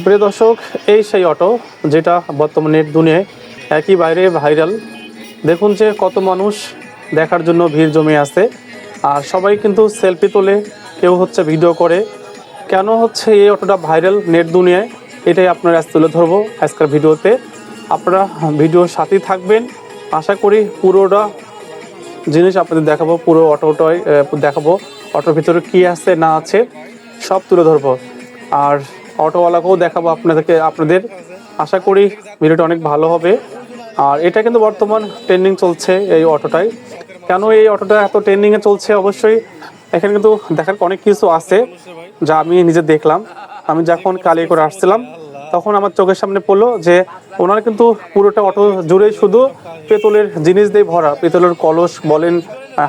প্রিয় দর্শক, এই সেই অটো যেটা বর্তমানে দুনিয়ায় একই বাইরে ভাইরাল দেখুন যে কত মানুষ দেখার জন্য ভিড় জমে আছে। আর সবাই কিন্তু সেলফি তোলে, কেউ হচ্ছে ভিডিও করে। কেন হচ্ছে এই অটোটা ভাইরাল নেট দুনিয়ায়? এটাই আপনারা আজ তুলে ধরবো আজকের ভিডিওতে। আপনারা ভিডিওর সাথেই থাকবেন। আশা করি পুরোটা জিনিস আপনাদের দেখাবো, পুরো অটোটাই দেখাবো। অটোর ভিতরে কী আছে, না আছে, সব তুলে ধরবো। আর অটোওয়ালাকেও দেখাবো আপনাদেরকে, আপনাদের। আশা করি ভিডিওটা অনেক ভালো হবে। আর এটা কিন্তু বর্তমান ট্রেন্ডিং চলছে এই অটোটাই। কেন এই অটোটা এত ট্রেন্ডিংয়ে চলছে? অবশ্যই এখানে কিন্তু দেখার অনেক কিছু আছে যা আমি নিজে দেখলাম। আমি যখন কালি করে আসছিলাম, তখন আমার চোখের সামনে পড়ল যে ওনার কিন্তু পুরোটা অটো জুড়েই শুধু পেতলের জিনিস দিয়ে ভরা। পেতলের কলস বলেন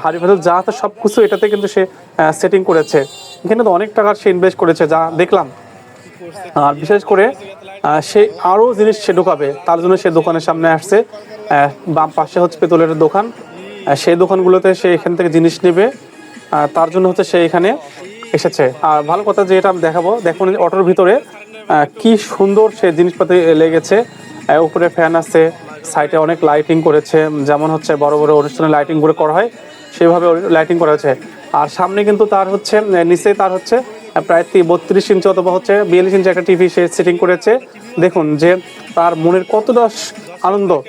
হাড়ি পেতল যা আছে সব কিছু এটাতে কিন্তু সে সেটিং করেছে। এখানে তো অনেক টাকার সে ইনভেস্ট করেছে, যা দেখলাম। আর বিশেষ করে সে আরও জিনিস সে ঢোকাবে, তার জন্য সে দোকানের সামনে আসছে। বাম পাশে হচ্ছে পেতলের দোকান। সেই দোকানগুলোতে সে এখান থেকে জিনিস নেবে তার জন্য হচ্ছে সে এখানে এসেছে। আর ভালো কথা যে এটা আমি দেখাবো, দেখুন অটোর ভিতরে কি সুন্দর সে জিনিসপাতি লেগেছে। উপরে ফ্যান আছে, সাইডে অনেক লাইটিং করেছে, যেমন হচ্ছে বড় বড় অনুষ্ঠানে লাইটিং করে হয়, সেভাবে লাইটিং করা হয়েছে। আর সামনে কিন্তু তার হচ্ছে, নিচে তার হচ্ছে প্রায় তি- বত্রিশ ইঞ্চি অথবা হচ্ছে বিয়াল্লিশ ইঞ্চি একটা টিভি সে সেটিং করেছে। দেখুন যে তার মনের কতটা আনন্দ,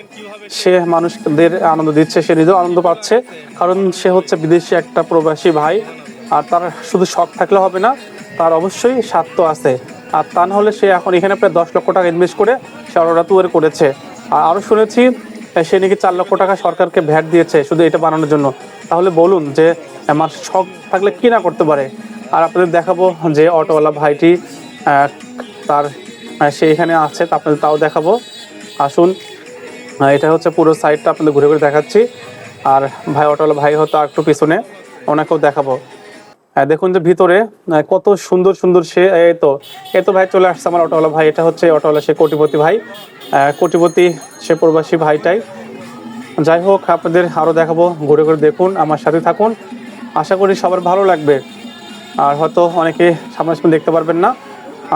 সে মানুষদের আনন্দ দিচ্ছে, সে নিজেও আনন্দ পাচ্ছে। কারণ সে হচ্ছে বিদেশি একটা প্রবাসী ভাই, আর তার শুধু শখ থাকলে হবে না, তার অবশ্যই স্বার্থ আছে। আর তা না হলে সে এখন এখানে প্রায় দশ লক্ষ টাকা ইনভেস্ট করে সে অটোটা তৈরি করেছে। আর আরও শুনেছি সে নাকি চার লক্ষ টাকা সরকারকে ভ্যাট দিয়েছে শুধু এটা বানানোর জন্য। তাহলে বলুন যে আমার শখ থাকলে কি না করতে পারে? আর আপনাদের দেখাবো যে অটোওয়ালা ভাইটি তার আহ, সে এখানে আছে তা আপনাদের তাও দেখাবো। আসুন এটা হচ্ছে পুরো সাইডটা আপনাদের ঘুরে ঘুরে দেখাচ্ছি। আর ভাই অটোওয়ালা ভাই হয়তো একটু পিছনে ওনাকেও দেখাবো। দেখুন যে ভিতরে কত সুন্দর সুন্দর সে এই তো এই তো ভাই চলে আসছে আমার অটোওয়ালা ভাই এটা হচ্ছে অটোওয়ালা সে কোটিপতি ভাই। কোটিপতি সে প্রবাসী ভাইটাই। যাই হোক আপনাদের আরও দেখাবো ঘুরে ঘুরে দেখুন আমার সাথে থাকুন। আশা করি সবার ভালো লাগবে। আর হয়তো অনেকে সামনাসামনি দেখতে পারবেন না।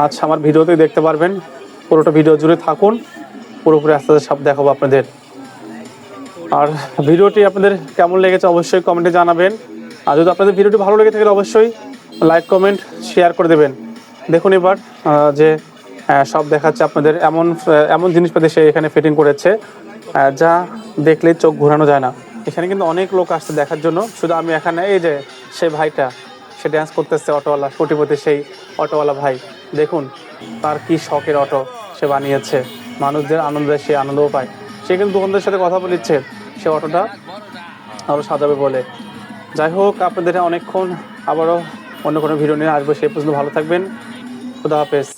আজ আমার ভিডিওতেই দেখতে পারবেন। পুরোটা ভিডিও জুড়ে থাকুন। পুরোপুরি আস্তে আস্তে সব দেখাবো আপনাদের। আর ভিডিওটি আপনাদের কেমন লেগেছে অবশ্যই কমেন্টে জানাবেন। আর যদি আপনাদের ভিডিওটি ভালো লেগে থাকে অবশ্যই লাইক, কমেন্ট শেয়ার করে দেবেন। দেখুন এবার যে সব দেখাচ্ছে আপনাদের এমন এমন জিনিসপাতি সে এখানে ফিটিং করেছে যা দেখলেই চোখ ঘোরানো যায় না। এখানে কিন্তু অনেক লোক আসছে দেখার জন্য। শুধু আমি এখানে, এই যে, সে ভাইটা। সে ড্যান্স করতেছে অটোওয়ালা, কোটিপতি সেই অটোওয়ালা ভাই। দেখুন, তার কি শখের অটো সে বানিয়েছে। মানুষদের আনন্দে সে আনন্দও পায়। সে কিন্তু দোকানদের সাথে কথা বলিচ্ছে। সে অটোটা আরও সাজাবে বলে। যাই হোক, আপনাদের অনেকক্ষণ আবারও অন্য কোনো ভিডিও নিয়ে আসব। সেই পর্যন্ত ভালো থাকবেন। খুদা হাফেজ।